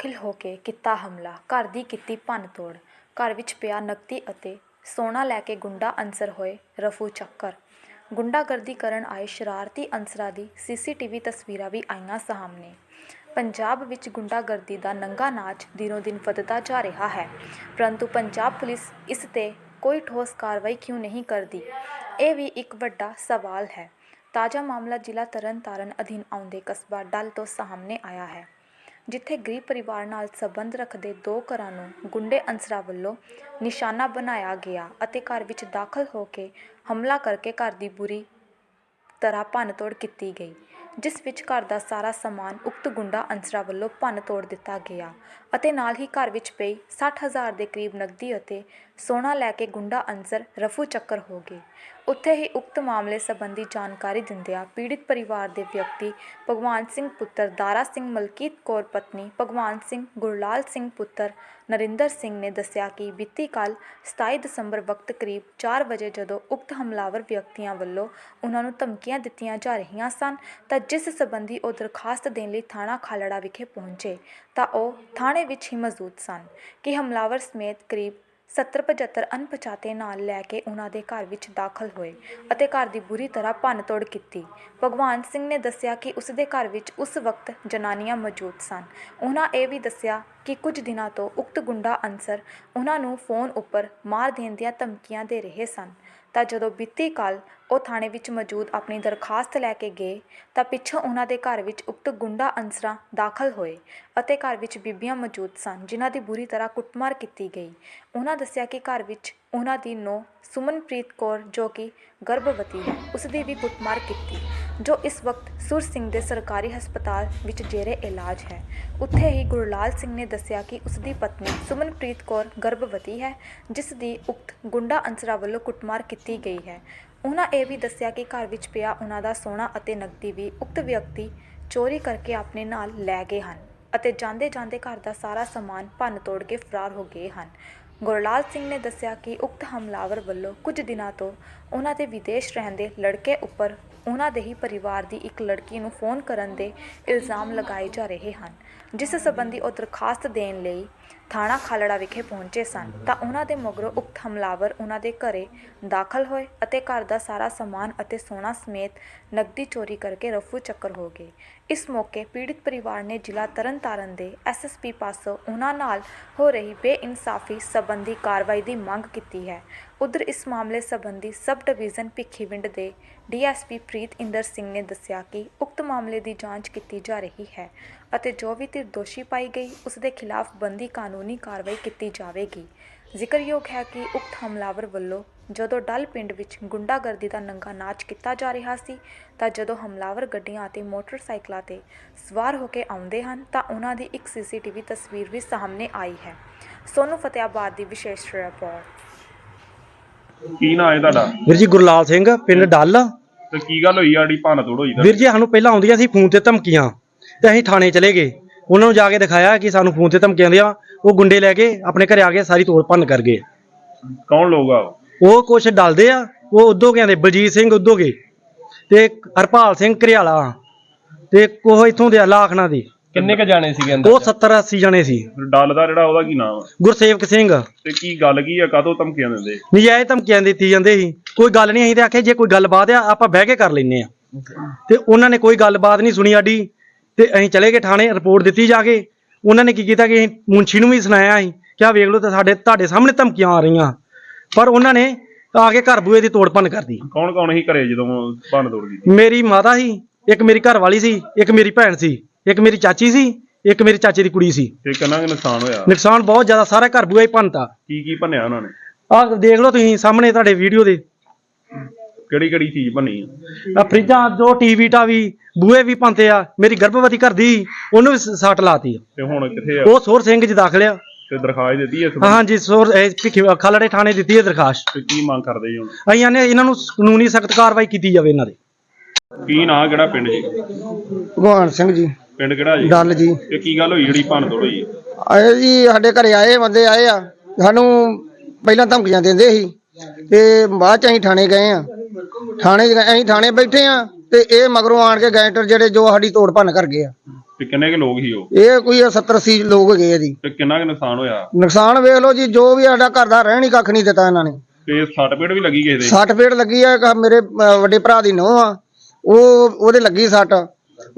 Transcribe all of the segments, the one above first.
ਦਾਖਲ ਹੋ ਕੇ ਕੀਤਾ ਹਮਲਾ। ਘਰ ਦੀ ਕੀਤੀ ਭੰਨ ਤੋੜ। ਘਰ ਵਿੱਚ ਪਿਆ ਨਕਦੀ ਅਤੇ ਸੋਨਾ ਲੈ ਕੇ ਗੁੰਡਾ ਅਨਸਰ ਹੋਏ ਰਫੂ ਚੱਕਰ। ਗੁੰਡਾਗਰਦੀ ਕਰਨ ਆਏ ਸ਼ਰਾਰਤੀ ਅਨਸਰਾਂ ਦੀ ਸੀਸੀਟੀਵੀ ਤਸਵੀਰਾਂ ਵੀ ਆਈਆਂ ਸਾਹਮਣੇ। ਪੰਜਾਬ ਵਿੱਚ ਗੁੰਡਾਗਰਦੀ ਦਾ ਨੰਗਾ ਨਾਚ ਦਿਨੋ ਦਿਨ ਵਧਦਾ ਜਾ ਰਿਹਾ ਹੈ। ਪਰੰਤੂ ਪੰਜਾਬ ਪੁਲਿਸ ਇਸ ਤੇ ਕੋਈ ਠੋਸ ਕਾਰਵਾਈ ਕਿਉਂ ਨਹੀਂ ਕਰਦੀ? ਇਹ ਵੀ ਇੱਕ ਵੱਡਾ ਸਵਾਲ ਹੈ। ਤਾਜ਼ਾ ਮਾਮਲਾ ਜ਼ਿਲ੍ਹਾ ਤਰਨਤਾਰਨ ਅਧੀਨ ਆਉਂਦੇ ਕਸਬਾ ਡੱਲ ਤੋਂ ਸਾਹਮਣੇ ਆਇਆ ਹੈ। ਜਿੱਥੇ ਗਰੀਬ ਪਰਿਵਾਰ ਨਾਲ ਸੰਬੰਧ ਰੱਖਦੇ ਦੋ ਘਰਾਂ ਨੂੰ ਗੁੰਡੇ ਅਨਸਰਾਂ ਵੱਲੋਂ ਨਿਸ਼ਾਨਾ ਬਣਾਇਆ ਗਿਆ ਅਤੇ ਘਰ ਵਿੱਚ ਦਾਖਲ ਹੋ ਕੇ ਹਮਲਾ ਕਰਕੇ ਘਰ ਦੀ ਬੁਰੀ ਤਰ੍ਹਾਂ ਭੰਨਤੋੜ ਕੀਤੀ ਗਈ, ਜਿਸ ਵਿੱਚ ਘਰ ਦਾ ਸਾਰਾ ਸਮਾਨ ਉਕਤ ਗੁੰਡਾ ਅਨਸਰਾਂ ਵੱਲੋਂ ਭੰਨ ਤੋੜ ਦਿੱਤਾ ਗਿਆ ਅਤੇ ਨਾਲ ਹੀ ਘਰ ਵਿੱਚ ਪਈ 60000 ਦੇ ਕਰੀਬ ਨਕਦੀ ਅਤੇ ਸੋਨਾ ਲੈ ਕੇ ਗੁੰਡਾ ਅਨਸਰ ਰਫੂ ਚੱਕਰ ਹੋ ਗਏ। ਉੱਥੇ ਹੀ ਉਕਤ ਮਾਮਲੇ ਸਬੰਧੀ ਜਾਣਕਾਰੀ ਦਿੰਦਿਆਂ ਪੀੜਤ ਪਰਿਵਾਰ ਦੇ ਵਿਅਕਤੀ ਭਗਵਾਨ ਸਿੰਘ ਪੁੱਤਰ ਦਾਰਾ ਸਿੰਘ ਮਲਕੀਤ ਕੌਰ ਪਤਨੀ ਭਗਵਾਨ ਸਿੰਘ ਗੁਰਲਾਲ ਸਿੰਘ ਪੁੱਤਰ ਨਰਿੰਦਰ ਸਿੰਘ ਨੇ ਦੱਸਿਆ ਕਿ ਬੀਤੀ ਕੱਲ੍ਹ 27 ਦਸੰਬਰ ਵਕਤ ਕਰੀਬ 4 ਵਜੇ ਜਦੋਂ ਉਕਤ ਹਮਲਾਵਰ ਵਿਅਕਤੀਆਂ ਵੱਲੋਂ ਉਹਨਾਂ ਨੂੰ ਧਮਕੀਆਂ ਦਿੱਤੀਆਂ ਜਾ ਰਹੀਆਂ ਸਨ ਤਾਂ ਜਿਸ ਸੰਬੰਧੀ ਉਹ ਦਰਖਾਸਤ ਦੇਣ ਲਈ ਥਾਣਾ ਖਾਲੜਾ ਵਿਖੇ ਪਹੁੰਚੇ ਤਾਂ ਉਹ ਥਾਣੇ ਵਿੱਚ ਹੀ ਮੌਜੂਦ ਸਨ ਕਿ ਹਮਲਾਵਰ ਸਮੇਤ ਕਰੀਬ 70-75 ਅਣਪਛਾਤੇ ਨਾਲ ਲੈ ਕੇ ਉਹਨਾਂ ਦੇ ਘਰ ਵਿੱਚ ਦਾਖਲ ਹੋਏ ਅਤੇ ਘਰ ਦੀ ਬੁਰੀ ਤਰ੍ਹਾਂ ਭੰਨ ਤੋੜ ਕੀਤੀ। ਭਗਵਾਨ ਸਿੰਘ ਨੇ ਦੱਸਿਆ ਕਿ ਉਸ ਦੇ ਘਰ ਵਿੱਚ ਉਸ ਵਕਤ ਜਨਾਨੀਆਂ ਮੌਜੂਦ ਸਨ। ਉਹਨਾਂ ਇਹ ਵੀ ਦੱਸਿਆ ਕਿ ਕੁਝ ਦਿਨਾਂ ਤੋਂ ਉਕਤ ਗੁੰਡਾ ਅਨਸਰ ਉਹਨਾਂ ਨੂੰ ਫੋਨ ਉੱਪਰ ਮਾਰ ਦੇਣ ਦੀਆਂ ਧਮਕੀਆਂ ਦੇ ਰਹੇ ਸਨ। ਤਾਂ ਜਦੋਂ ਬੀਤੀ ਕੱਲ੍ਹ ਉਹ ਥਾਣੇ ਵਿੱਚ ਮੌਜੂਦ ਆਪਣੀ ਦਰਖਾਸਤ ਲੈ ਕੇ ਗਏ ਤਾਂ ਪਿੱਛੋਂ ਉਹਨਾਂ ਦੇ ਘਰ ਵਿੱਚ ਉਕਤ ਗੁੰਡਾ ਅਨਸਰਾਂ ਦਾਖਲ ਹੋਏ ਅਤੇ ਘਰ ਵਿੱਚ ਬੀਬੀਆਂ ਮੌਜੂਦ ਸਨ, ਜਿਨ੍ਹਾਂ ਦੀ ਬੁਰੀ ਤਰ੍ਹਾਂ ਕੁੱਟਮਾਰ ਕੀਤੀ ਗਈ। ਉਹਨਾਂ ਦੱਸਿਆ ਕਿ ਘਰ ਵਿੱਚ ਉਹਨਾਂ ਦੀ ਨੋ ਸੁਮਨਪ੍ਰੀਤ ਕੌਰ ਜੋ ਕਿ ਗਰਭਵਤੀ ਹੈ ਉਸ ਦੀ ਵੀ ਕੁੱਟਮਾਰ ਕੀਤੀ। ਜੋ ਇਸ ਵਕਤ ਸੁਰ ਸਿੰਘ ਦੇ ਸਰਕਾਰੀ ਹਸਪਤਾਲ ਵਿੱਚ ਜੇਰੇ ਇਲਾਜ ਹੈ। ਉੱਥੇ ਹੀ ਗੁਰਲਾਲ ਸਿੰਘ ਨੇ ਦੱਸਿਆ ਕਿ ਉਸ ਦੀ ਪਤਨੀ ਸੁਮਨਪ੍ਰੀਤ ਕੌਰ ਗਰਭਵਤੀ ਹੈ, ਜਿਸ ਦੀ ਉਕਤ ਗੁੰਡਾ ਅਨਸਰਾਂ ਵੱਲੋਂ ਕੁੱਟਮਾਰ ਕੀਤੀ ਗਈ ਹੈ। ਉਹਨਾਂ ਇਹ ਵੀ ਦੱਸਿਆ ਕਿ ਘਰ ਵਿੱਚ ਪਿਆ ਉਹਨਾਂ ਦਾ ਸੋਨਾ ਅਤੇ ਨਕਦੀ ਵੀ ਉਕਤ ਵਿਅਕਤੀ ਚੋਰੀ ਕਰਕੇ ਆਪਣੇ ਨਾਲ ਲੈ ਗਏ ਹਨ ਅਤੇ ਜਾਂਦੇ ਜਾਂਦੇ ਘਰ ਦਾ ਸਾਰਾ ਸਮਾਨ ਭੰਨ ਤੋੜ ਕੇ ਫਰਾਰ ਹੋ ਗਏ ਹਨ। ਗੁਰਲਾਲ ਸਿੰਘ ਨੇ ਦੱਸਿਆ ਕਿ ਉਕਤ ਹਮਲਾਵਰ ਵੱਲੋਂ ਕੁਝ ਦਿਨਾਂ ਤੋਂ ਉਹਨਾਂ ਦੇ ਵਿਦੇਸ਼ ਰਹਿੰਦੇ ਲੜਕੇ ਉੱਪਰ ਉਹਨਾਂ ਦੇ ਹੀ ਪਰਿਵਾਰ ਦੀ ਇੱਕ ਲੜਕੀ ਨੂੰ ਫੋਨ ਕਰਨ ਦੇ ਇਲਜ਼ਾਮ ਲਗਾਏ ਜਾ ਰਹੇ ਹਨ, ਜਿਸ ਸੰਬੰਧੀ ਉਹ ਦਰਖਾਸਤ ਦੇਣ ਲਈ ਥਾਣਾ ਖਾਲੜਾ ਵਿਖੇ ਪਹੁੰਚੇ ਸਨ। ਤਾਂ ਉਹਨਾਂ ਦੇ ਮਗਰੋਂ ਉਕਤ ਹਮਲਾਵਰ ਉਹਨਾਂ ਦੇ ਘਰੇ ਦਾਖਲ ਹੋਏ ਅਤੇ ਘਰ ਦਾ ਸਾਰਾ ਸਮਾਨ ਅਤੇ ਸੋਨਾ ਸਮੇਤ ਨਕਦੀ ਚੋਰੀ ਕਰਕੇ ਰਫੂ ਚੱਕਰ ਹੋ ਗਏ। ਇਸ ਮੌਕੇ ਪੀੜਤ ਪਰਿਵਾਰ ਨੇ ਜ਼ਿਲ੍ਹਾ ਤਰਨਤਾਰਨ ਦੇ ਐਸਐਸਪੀ ਪਾਸੋਂ ਉਹਨਾਂ ਨਾਲ ਹੋ ਰਹੀ ਬੇਇਨਸਾਫੀ ਸਬੰਧੀ ਕਾਰਵਾਈ ਦੀ ਮੰਗ ਕੀਤੀ ਹੈ। ਉਧਰ ਇਸ ਮਾਮਲੇ ਸਬੰਧੀ ਸਬ ਡਿਵੀਜ਼ਨ ਭਿੱਖੀਵਿੰਡ ਦੇ ਡੀਐਸਪੀ ਪ੍ਰੀਤ ਇੰਦਰ ਸਿੰਘ ਨੇ ਦੱਸਿਆ ਕਿ ਉਕਤ ਮਾਮਲੇ ਦੀ ਜਾਂਚ ਕੀਤੀ ਜਾ ਰਹੀ ਹੈ ਅਤੇ ਜੋ ਵੀ ਧਿਰ ਦੋਸ਼ੀ ਪਾਈ ਗਈ, ਉਸ ਦੇ ਖਿਲਾਫ ਬੰਦੀ ਕਾਨੂੰਨੀ ਕਾਰਵਾਈ ਕੀਤੀ ਜਾਵੇਗੀ। ਜ਼ਿਕਰਯੋਗ ਹੈ ਕਿ ਉਕਤ ਹਮਲਾਵਰ ਵੱਲੋਂ ਜਦੋਂ ਡੱਲ ਪਿੰਡ ਵਿੱਚ ਗੁੰਡਾਗਰਦੀ ਦਾ ਨੰਗਾ ਨਾਚ ਕੀਤਾ ਜਾ ਰਿਹਾ ਸੀ ਤਾਂ ਜਦੋਂ ਹਮਲਾਵਰ ਗੱਡੀਆਂ ਅਤੇ ਮੋਟਰਸਾਈਕਲਾਂ ਤੇ ਸਵਾਰ ਹੋ ਕੇ ਆਉਂਦੇ ਹਨ ਤਾਂ ਉਹਨਾਂ ਦੀ ਇੱਕ ਸੀਸੀਟੀਵੀ ਤਸਵੀਰ ਵੀ ਸਾਹਮਣੇ ਆਈ ਹੈ। ਸੋਨੂ ਫਤਿਆਬਾਦ ਦੀ ਵਿਸ਼ੇਸ਼ ਰਿਪੋਰਟ। ਕੀ ਨਾਂ ਹੈ ਤੁਹਾਡਾ? ਵੀਰ ਜੀ ਗੁਰਲਾਲ ਸਿੰਘ ਪਿੰਡ ਡੱਲ। ਤੇ ਕੀ ਗੱਲ ਹੋਈ ਆੜੀ ਭੰਨ ਤੋੜ ਹੋਈ ਤਾਂ? ਵੀਰ ਜੀ ਸਾਨੂੰ ਪਹਿਲਾਂ ਆਉਂਦੀਆਂ ਸੀ ਫੋਨ ਤੇ ਧਮਕੀਆਂ। ਤੇ ਅਸੀਂ ਥਾਣੇ ਚਲੇ ਗਏ। ਉਹਨਾਂ ਨੂੰ ਜਾ ਕੇ ਦਿਖਾਇਆ ਕਿ ਸਾਨੂੰ ਫੋਨ ਤੇ ਧਮਕੀਆਂ ਦਿਆਂ ਉਹ ਗੁੰਡੇ ਲੈ ਕੇ ਆਪਣੇ ਘਰੇ ਆ ਕੇ ਸਾਰੀ ਤੋੜ ਭੰਨ ਕਰ ਗਏ। ਕੌਣ ਲੋਕ ਆ ਉਹ? ਉਹ ਕੁਛ ਡਲਦੇ ਆ ਉਹ ਉਦੋਂ ਦੇ ਬਲਜੀਤ ਸਿੰਘ ਉਦੋਂ ਗਏ ਤੇ ਹਰਪਾਲ ਸਿੰਘ ਘਰਿਆਲਾ। ਤੇ ਕੋਹ ਇਥੋਂ ਦੇ ਲਾਖਣਾ ਦੇ। ਕਿੰਨੇ ਕ ਜਾਣੇ ਸੀਗੇ ਅੰਦਰ? ਉਹ 70 80 ਜਣੇ ਸੀ। ਡੱਲ ਦਾ ਜਿਹੜਾ ਉਹਦਾ ਕੀ ਨਾਮ ਆ? ਗੁਰਸੇਵਕ ਸਿੰਘ। ਤੇ ਕੀ ਗੱਲ ਕੀ ਆ ਕਾਹਤੋਂ ਧਮਕੀਆਂ ਦਿੰਦੇ? ਨਜਾਇਜ਼ ਧਮਕੀਆਂ ਦਿੱਤੀ ਜਾਂਦੇ ਸੀ। ਕੋਈ ਗੱਲ ਨਹੀਂ ਅਸੀਂ ਤੇ ਆਖਿਆ ਜੇ ਕੋਈ ਗੱਲਬਾਤ ਆ ਆਪਾਂ ਬਹਿ ਕੇ ਕਰ ਲੈਨੇ ਆ। ਤੇ ਉਹਨਾਂ ਨੇ ਕੋਈ ਗੱਲਬਾਤ ਨਹੀਂ ਸੁਣੀ ਸਾਡੀ। ਤੇ ਅਸੀਂ ਚਲੇ ਗਏ ਥਾਣੇ ਰਿਪੋਰਟ ਦਿੱਤੀ ਜਾ ਕੇ। ਉਹਨਾਂ ਨੇ ਕੀ ਕੀਤਾ ਕਿ ਅਸੀਂ ਮੁੰਸ਼ੀ ਨੂੰ ਵੀ ਸੁਣਾਇਆ ਅਸੀਂ ਕਿ ਆਹ ਵੇਖ ਲਓ ਤੇ ਸਾਡੇ ਤੁਹਾਡੇ ਸਾਹਮਣੇ ਧਮਕੀਆਂ ਆ ਰਹੀਆਂ। ਪਰ ਉਹਨਾਂ ਨੇ ਆ ਕੇ ਘਰ ਬੂਏ ਦੀ ਤੋੜ ਭੰਨ ਕਰਦੀ ਕੌਣ ਕੌਣ ਸੀ ਘਰੇ ਜਦੋਂ ਭੰਨ ਤੋੜ ਕੀਤੀ? ਮੇਰੀ ਮਾਤਾ ਸੀ ਇੱਕ ਮੇਰੀ ਘਰ ਵਾਲੀ ਸੀ ਇੱਕ ਮੇਰੀ ਭੈਣ ਸੀ ਇੱਕ ਮੇਰੀ ਚਾਚੀ ਸੀ ਇੱਕ ਮੇਰੀ ਚਾਚੇ ਦੀ ਕੁੜੀ ਸੀ। ਤੇ ਕਿੰਨਾ ਕੁ ਨੁਕਸਾਨ ਹੋਇਆ? ਨੁਕਸਾਨ ਬਹੁਤ ਜ਼ਿਆਦਾ ਸਾਰਾ ਘਰ ਬੂਆ ਹੀ ਭੰਨਤਾ। ਕੀ ਕੀ ਭੰਨਿਆ ਉਹਨਾਂ ਨੇ? ਆਹ ਦੇਖ ਲਓ ਤੁਸੀਂ ਸਾਹਮਣੇ ਤੁਹਾਡੇ ਵੀਡੀਓ ਦੇ। ਕਿਹੜੀ ਕਿਹੜੀ ਚੀਜ਼ ਭੰਨੀ ਆ? ਫਰਿੱਜਾਂ ਦੋ ਟੀਵੀ ਟਾਵੀ ਬੂਹੇ ਵੀ ਪੰਤੇ ਆ ਮੇਰੀ ਗਰਭਵਤੀ ਘਰ ਦੀ ਉਹਨੂੰ ਵੀ ਸ- ਸੱਟ ਲਾਤੀ ਆ। ਤੇ ਹੁਣ ਕਿੱਥੇ ਆ? ਉਹ ਸੋਰ ਸਿੰਘ ਜੀ ਦਾਖਲ ਆ। ਤੇ ਦਰਖਾਸਤ ਦਿੱਤੀ ਇਸ ਹਾਂ ਹਾਂਜੀ ਸੋਰ ਇਹ ਭਿੱਖੀ ਖਾਲੜੇ ਥਾਣੇ ਦਿੱਤੀ ਹੈ ਦਰਖਾਸਤ। ਤੇ ਕੀ ਮੰਗ ਕਰਦੇ ਜੀ ਹੁਣ? ਅਸੀਂ ਨੇ ਇਹਨਾਂ ਨੂੰ ਕਾਨੂੰਨੀ ਸਖਤ ਕਾਰਵਾਈ ਕੀਤੀ ਜਾਵੇ ਇਹਨਾਂ ਦੇ। ਕੀ ਨਾਂ ਕਿਹੜਾ ਪਿੰਡ ਜੀ? ਭਗਵਾਨ ਸਿੰਘ ਜੀ। ਪਿੰਡ ਕਿਹੜਾ ਜੀ? ਡੱਲ ਜੀ। ਤੇ ਕੀ ਗੱਲ ਹੋਈ ਜਿਹੜੀ ਭੰਨ ਤੋੜ ਹੋਈ ਆਏ ਜੀ ਸਾਡੇ ਘਰੇ ਆਏ ਬੰਦੇ ਆਏ ਆ। ਸਾਨੂੰ ਪਹਿਲਾਂ ਧਮਕੀਆਂ ਦਿੰਦੇ ਸੀ। ਤੇ ਬਾਅਦ ਚ ਅਸੀਂ ਥਾਣੇ ਗਏ ਆ। ਥਾਣੇ 'ਚ ਗਏ- ਅਸੀਂ ਥਾਣੇ ਬੈਠੇ ਆ। ਤੇ ਇਹ ਮਗਰੋਂ ਆਣ ਕੇ ਗੈਂਟਰ ਜਿਹੜੇ ਜੋ ਸਾਡੀ ਤੋੜ ਭੰਨ ਕਰ ਗਏ ਆ। ਤੇ ਕਿੰਨੇ ਕੁ ਲੋਕ ਸੀ ਉਹ? ਇਹ ਕੋਈ 70 80 ਲੋਕ ਹੈਗੇ ਆ ਜੀ। ਤੇ ਕਿੰਨਾ ਕੁ ਨੁਕਸਾਨ ਹੋਇਆ? ਨੁਕਸਾਨ ਵੇਖ ਲਓ ਜੀ ਜੋ ਵੀ ਸਾਡਾ ਘਰ ਦਾ ਰਹਿਣ ਹੀ ਕੱਖ ਨਹੀਂ ਦਿੱਤਾ ਇਹਨਾਂ ਨੇ। ਤੇ ਸੱਟ ਪੇੜ ਵੀ ਲੱਗੀ ਕਿਸੇ ਦੇ? ਸੱਟ ਫੇਟ ਲੱਗੀ ਆ ਇੱਕ ਮੇਰੇ ਅਹ, ਵੱਡੇ ਭਰਾ ਦੀ ਨੂੰਹ ਆ ਉਹ ਉਹਦੇ ਲੱਗੀ ਸੱਟ।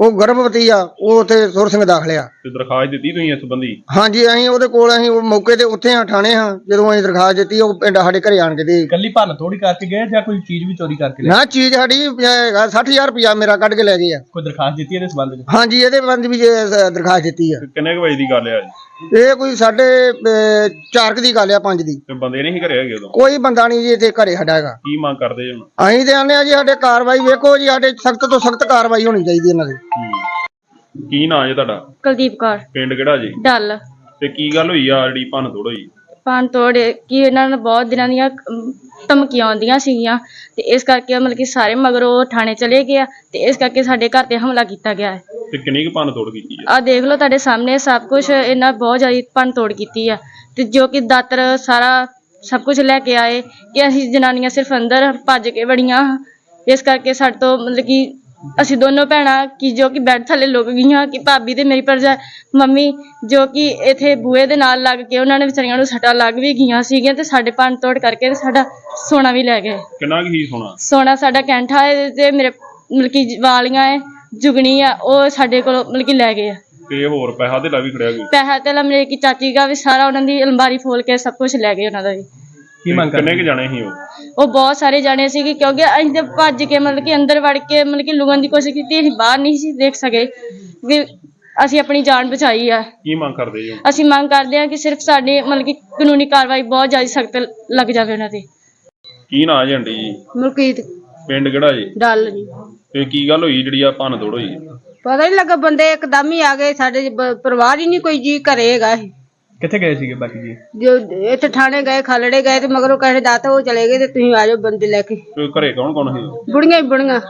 ਉਹ ਗਰਭਵਤੀ ਆ ਉਹ ਉੱਥੇ ਸੁਰ ਸਿੰਘ ਦਾਖਲ ਆ। ਤੇ ਦਰਖਾਸਤ ਦਿੱਤੀ ਤੁਸੀਂ ਇਸ ਸੰਬੰਧੀ? ਹਾਂਜੀ ਅਸੀਂ ਉਹਦੇ ਕੋਲ ਅਸੀਂ ਉਹ ਮੌਕੇ ਤੇ ਉੱਥੇ ਆ ਥਾਣੇ ਹਾਂ ਜਦੋਂ ਅਸੀਂ ਦਰਖਾਸਤ ਦਿੱਤੀ ਉਹ ਪਿੰਡ ਸਾਡੇ ਘਰੇ ਆਣ ਕੇ ਦੇ। ਕੱਲੀ ਭੰਨ ਥੋੜੀ ਕਰਕੇ ਗਏ ਜਾਂ ਕੋਈ ਚੀਜ਼ ਵੀ ਚੋਰੀ ਕਰਕੇ ਲੈ ਨਾ ਚੀਜ਼ ਸਾਡੀ ਅਹ, ਹੈਗਾ 60000 ਰੁਪਇਆ ਮੇਰਾ ਕੱਢ ਕੇ ਲੈ ਗਏ ਆ। ਕੋਈ ਦਰਖਾਸਤ ਦਿੱਤੀ ਇਹਦੇ ਸੰਬੰਧ ਵਿੱਚ? ਹਾਂਜੀ ਇਹਦੇ ਬੰਦ ਵੀ ਜੇ ਦਰਖਾਸਤ ਦਿੱਤੀ ਆ। ਕਿੰਨੇ ਕੁ ਵਜੇ ਦੀ ਗੱਲ ਆ ਜੀ? ਇਹ ਕੋਈ ਸਾਡੇ ਅਹ, ਚਾਰ ਕੁ ਦੀ ਗੱਲ ਆ ਪੰਜ ਦੀ। ਤੇ ਬੰਦੇ ਨਹੀਂ ਸੀ ਘਰੇ ਹੈਗੇ ਉਦੋਂ? ਕੋਈ ਬੰਦਾ ਨਹੀਂ ਜੀ ਇੱਥੇ ਘਰੇ ਸਾਡਾ ਹੈਗਾ। ਕੀ ਮੰਗ ਕਰਦੇ ਜੀ ਹੁਣ? ਅਸੀਂ ਤੇ ਆਨੇ ਆ ਜੀ ਸਾਡੇ ਕਾਰਵਾਈ ਵੇਖੋ ਜੀ ਸਾਡੇ ਸਖਤ ਤੋਂ ਸਖਤ ਕਾਰਵਾਈ ਹੋਣੀ ਚਾਹੀਦੀ ਇਹਨਾਂ ਦੀ। ਹੂੰ। ਕੀ ਨਾਂ ਜੀ ਤੁਹਾਡਾ? ਕੁਲਦੀਪ ਕੌਰ। ਪਿੰਡ ਕਿਹੜਾ ਜੀ? ਡੱਲ। ਤੇ ਕੀ ਗੱਲ ਹੋਈ ਆ ਜਿਹੜੀ ਭੰਨ ਤੋੜ ਹੋਈ? ਪਾਣ ਤੋੜ ਕਿ ਇਹਨਾਂ ਨੂੰ ਬਹੁਤ ਦਿਨਾਂ ਦੀਆਂ ਅਮ, ਧਮਕੀਆਂ ਆਉਂਦੀਆਂ ਸੀਗੀਆਂ। ਤੇ ਇਸ ਕਰਕੇ ਮਤਲਬ ਕਿ ਸਾਰੇ ਮਗਰੋਂ ਥਾਣੇ ਚਲੇ ਗਏ ਆ ਤੇ ਇਸ ਕਰਕੇ ਸਾਡੇ ਘਰ ਤੇ ਹਮਲਾ ਕੀਤਾ ਗਿਆ ਹੈ। ਤੇ ਕਿੰਨੀ ਕੁ ਭੰਨ ਤੋੜ ਕੀਤੀ ਆ? ਆ ਦੇਖ ਲਓ ਤੁਹਾਡੇ ਸਾਹਮਣੇ ਸਭ ਕੁਝ ਇਹਨਾਂ ਬਹੁਤ ਜ਼ਿਆਦਾ ਭੰਨ ਤੋੜ ਕੀਤੀ ਆ। ਤੇ ਜੋ ਕਿ ਦਾਤਰ ਸਾਰਾ ਸਭ ਕੁਝ ਲੈ ਕੇ ਆਏ ਕਿ ਅਸੀਂ ਜਨਾਨੀਆਂ ਸਿਰਫ ਅੰਦਰ ਭੱਜ ਕੇ ਵੜੀਆਂ। ਇਸ ਕਰਕੇ ਸਾਡੇ ਤੋਂ ਮਤਲਬ ਕਿ ਅਸੀਂ ਦੋਨੋਂ ਭੈਣਾਂ ਕਿ ਜੋ ਕਿ ਬੈੱਡ ਥੱਲੇ ਲੁਕ ਗਈਆਂ ਕਿ ਭਾਬੀ ਤੇ ਮੇਰੀ ਭਰਜਾ ਮੰਮੀ ਜੋ ਕਿ ਇਥੇ ਬੂਹੇ ਦੇ ਨਾਲ ਲੱਗ ਕੇ ਉਹਨਾਂ ਨੇ ਵਿਚਾਰੀਆਂ ਨੂੰ ਸੱਟਾਂ ਲੱਗ ਵੀ ਗਈਆਂ ਸੀਗੀਆਂ ਤੇ ਸਾਡੇ ਭੰਨ ਤੋੜ ਕਰਕੇ ਤੇ ਸਾਡਾ ਸੋਨਾ ਵੀ ਲੈ ਗਏ। ਕਿੰਨਾ ਕੁ ਹੀ ਸੋਨਾ? ਸੋਨਾ ਸਾਡਾ ਕੈਂਠਾ ਹੈ ਤੇ ਮੇਰੇ ਮਤਲਬ ਕਿ ਵਾਲੀਆਂ ਹੈ ਜੁਗਣੀ ਆ ਉਹ ਸਾਡੇ ਕੋਲੋਂ ਮਤਲਬ ਕਿ ਲੈ ਗਏ ਆ। ਤੇ ਹੋਰ ਪੈਸਾ ਤੇ ਵੀ ਖੜਿਆ ਕੋਈ? ਪੈਸਾ ਤੇ ਮੇਰੇ ਕੀ ਚਾਚੀ ਦਾ ਵੀ ਸਾਰਾ ਉਹਨਾਂ ਦੀ ਅਲਮਾਰੀ ਫੋਲ ਕੇ ਸਭ ਕੁਝ ਲੈ ਗਏ ਉਹਨਾਂ ਦਾ ਵੀ। ਕੀ ਮੰਗ ਕਿੰਨੇ ਕਰਦੇ ਕੁ ਜਾਣੇ ਸੀ ਉਹ? ਉਹ ਬਹੁਤ ਸਾਰੇ ਜਾਣੇ ਸੀਗੇ ਕਿਉਂਕਿ ਅਸੀਂ ਤੇ ਭੱਜ ਕੇ ਮਤਲਬ ਕਿ ਅੰਦਰ ਵੜ ਕੇ ਮਤਲਬ ਕਿ ਲੁਕਣ ਦੀ ਕੋਸ਼ਿਸ਼ ਕੀਤੀ ਅਸੀਂ ਬਾਹਰ ਨਹੀਂ ਸੀ ਦੇਖ ਸਕੇ ਵੀ ਅਸੀਂ ਆਪਣੀ ਜਾਨ ਬਚਾਈ ਆ। ਕੀ ਮੰਗ ਕਰਦੇ ਜੀ ਅਸੀਂ ਮੰਗ ਕਰਦੇ ਹਾਂ ਕਿ ਸਿਰਫ ਸਾਡੇ ਮਤਲਬ ਕਿ ਕਾਨੂੰਨੀ ਕਾਰਵਾਈ ਬਹੁਤ ਜ਼ਿਆਦਾ ਸਖਤ ਲੱਗ ਜਾਵੇ ਉਹਨਾਂ ਤੇ। ਕੀ ਨਾਂ ਜੀ ਆਂਟੀ ਜੀ? ਮਲਕੀਤ। ਪਿੰਡ ਕਿਹੜਾ ਜੀ? ਡੱਲ ਜੀ। ਤੇ ਕੀ ਗੱਲ ਹੋਈ ਜਿਹੜੀ ਆ ਭੰਨ ਤੋੜ ਹੋਈ? ਪਤਾ ਨਹੀਂ ਲੱਗਾ ਬੰਦੇ ਇੱਕਦਮ ਹੀ ਆ ਗਏ ਸਾਡੇ ਬ- ਪਰਿਵਾਰ ਹੀ ਨਹੀਂ ਕੋਈ ਜੀ ਘਰੇ ਹੈਗਾ ਸੀ। ਕਿੱਥੇ ਗਏ ਸੀਗੇ ਬਾਕੀ ਜੀ? ਜੋ ਇੱਥੇ ਥਾਣੇ ਗਏ ਖਲੜੇ ਗਏ ਤੇ ਮਗਰੋਂ ਕਹੇ ਦਾਤਾ ਉਹ ਚਲੇ ਗਏ ਤੇ ਤੁਸੀਂ ਆ ਜਾਓ ਬੰਦੇ ਲੈ ਕੇ। ਤੇ ਘਰੇ ਕੌਣ ਕੌਣ ਸੀ? ਬੁੜੀਆਂ ਹੀ ਬੁੜੀਆਂ।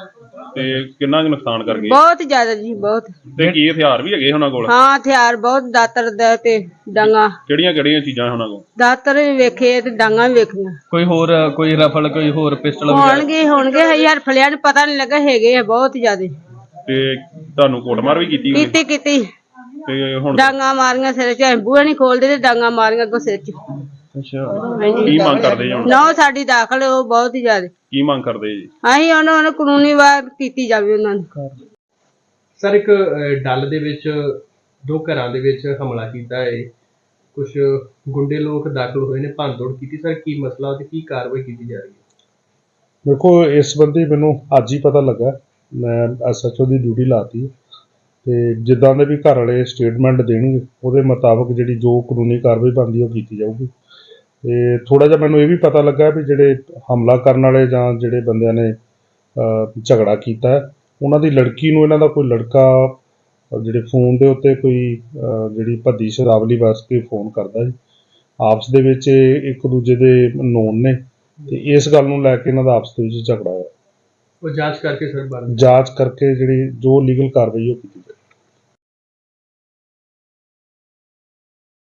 ਤੇ ਕਿੰਨਾ ਕੁ ਨੁਕਸਾਨ ਕਰ ਗਏ? ਬਹੁਤ ਜ਼ਿਆਦਾ ਜੀ ਬਹੁਤ। ਤੇ ਕੀ ਹਥਿਆਰ ਵੀ ਹੈਗੇ ਉਹਨਾਂ ਕੋਲ? ਹਾਂ ਹਥਿਆਰ ਬਹੁਤ ਦਾਤਰ ਦਾ ਤੇ ਡਾਂਗਾ। ਕਿਹੜੀਆਂ ਕਿਹੜੀਆਂ ਚੀਜ਼ਾਂ ਉਹਨਾਂ ਕੋਲ? ਦਾਤਰ ਵੀ ਵੇਖੇ ਤੇ ਡਾਂਗਾ ਵੀ ਵੇਖੀਆਂ। ਕੋਈ ਹੋਰ ਕੋਈ ਰਫਲ ਕੋਈ ਹੋਰ ਪਿਸਟਲ ਵਗੈਰਾ? ਹੋਣਗੇ ਹੋਣਗੇ ਯਾਰ ਫਲਿਆਂ ਨੂੰ ਪਤਾ ਨਹੀਂ ਲੱਗਾ ਹੈਗੇ ਆ ਬਹੁਤ ਜ਼ਿਆਦਾ। ਤੇ ਤੁਹਾਨੂੰ ਕੁੱਟਮਾਰ ਵੀ ਕੀਤੀ ਕੀਤੀ ਕੀਤੀ। ਤੇ ਹੁਣ ਡਾਂਗਾ ਮਾਰੀਆਂ ਸਿਰ 'ਚ ਬੂਹੇ ਨਹੀਂ ਖੋਲਦੇ ਤੇ ਡਾਂਗਾ ਮਾਰੀਆਂ ਅੱਗੋਂ ਸਿਰ 'ਚ। ਕੀ ਮੰਗ ਕਰਦੇ ਜੀ ਹੁਣ? ਨੌ ਸਾਡੀ ਦਾਖਲ ਉਹ ਬਹੁਤ ਹੀ ਜ਼ਿਆਦਾ। ਕੀ ਮੰਗ ਕਰਦੇ ਜੀ? ਅਸੀਂ ਉਹਨਾਂ ਨੂੰ ਕਾਨੂੰਨੀ ਵਾਰ ਕੀਤੀ ਜਾਵੇ ਉਹਨਾਂ ਨੂੰ। ਸਰ ਇੱਕ ਡੱਲ ਦੇ ਵਿੱਚ ਦੋ ਘਰਾਂ ਦੇ ਵਿੱਚ ਹਮਲਾ ਕੀਤਾ ਹੈ ਕੁਝ ਗੁੰਡੇ ਲੋਕ ਦਾਖਲ ਹੋਏ ਨੇ ਭੰਨਤੋੜ ਕੀਤੀ। ਸਰ ਕੀ ਮਸਲਾ ਤੇ ਕੀ ਕਾਰਵਾਈ ਕੀਤੀ ਜਾ ਰਹੀ ਹੈ? ਦੇਖੋ ਇਸ ਸੰਬੰਧੀ ਮੈਨੂੰ ਅੱਜ ਹੀ ਪਤਾ ਲੱਗਾ। ਮੈਂ ਐਸਐਚਓ ਦੀ ਡਿਊਟੀ ਲਾਤੀ। ਅਤੇ ਜਿੱਦਾਂ ਦੇ ਵੀ ਘਰ ਵਾਲੇ ਸਟੇਟਮੈਂਟ ਦੇਣਗੇ, ਉਹਦੇ ਮੁਤਾਬਕ ਜਿਹੜੀ ਜੋ ਕਾਨੂੰਨੀ ਕਾਰਵਾਈ ਬਣਦੀ ਉਹ ਕੀਤੀ ਜਾਊਗੀ। ਅਤੇ ਥੋੜ੍ਹਾ ਜਿਹਾ ਮੈਨੂੰ ਇਹ ਵੀ ਪਤਾ ਲੱਗਾ ਵੀ ਜਿਹੜੇ ਹਮਲਾ ਕਰਨ ਵਾਲੇ ਜਾਂ ਜਿਹੜੇ ਬੰਦਿਆਂ ਨੇ ਝਗੜਾ ਕੀਤਾ, ਉਹਨਾਂ ਦੀ ਲੜਕੀ ਨੂੰ ਇਹਨਾਂ ਦਾ ਕੋਈ ਲੜਕਾ, ਜਿਹੜੇ ਫੋਨ ਦੇ ਉੱਤੇ ਕੋਈ ਜਿਹੜੀ ਭੱਦੀ ਸ਼ਰਾਵਲੀ ਵਾਸਤੇ ਫੋਨ ਕਰਦਾ ਜੀ। ਆਪਸ ਦੇ ਵਿੱਚ ਇੱਕ ਦੂਜੇ ਦੇ ਨੋਨ ਨੇ, ਤੇ ਇਸ ਗੱਲ ਨੂੰ ਲੈ ਕੇ ਇਹਨਾਂ ਦਾ ਆਪਸ ਦੇ ਵਿੱਚ ਝਗੜਾ ਹੋਇਆ। ਉਹ ਜਾਂਚ ਕਰਕੇ ਸਰ ਬਾਰੇ ਜਾਂਚ ਕਰਕੇ ਜਿਹੜੀ ਜੋ ਲੀਗਲ ਕਾਰਵਾਈ ਉਹ ਕੀਤੀ ਜਾਏ।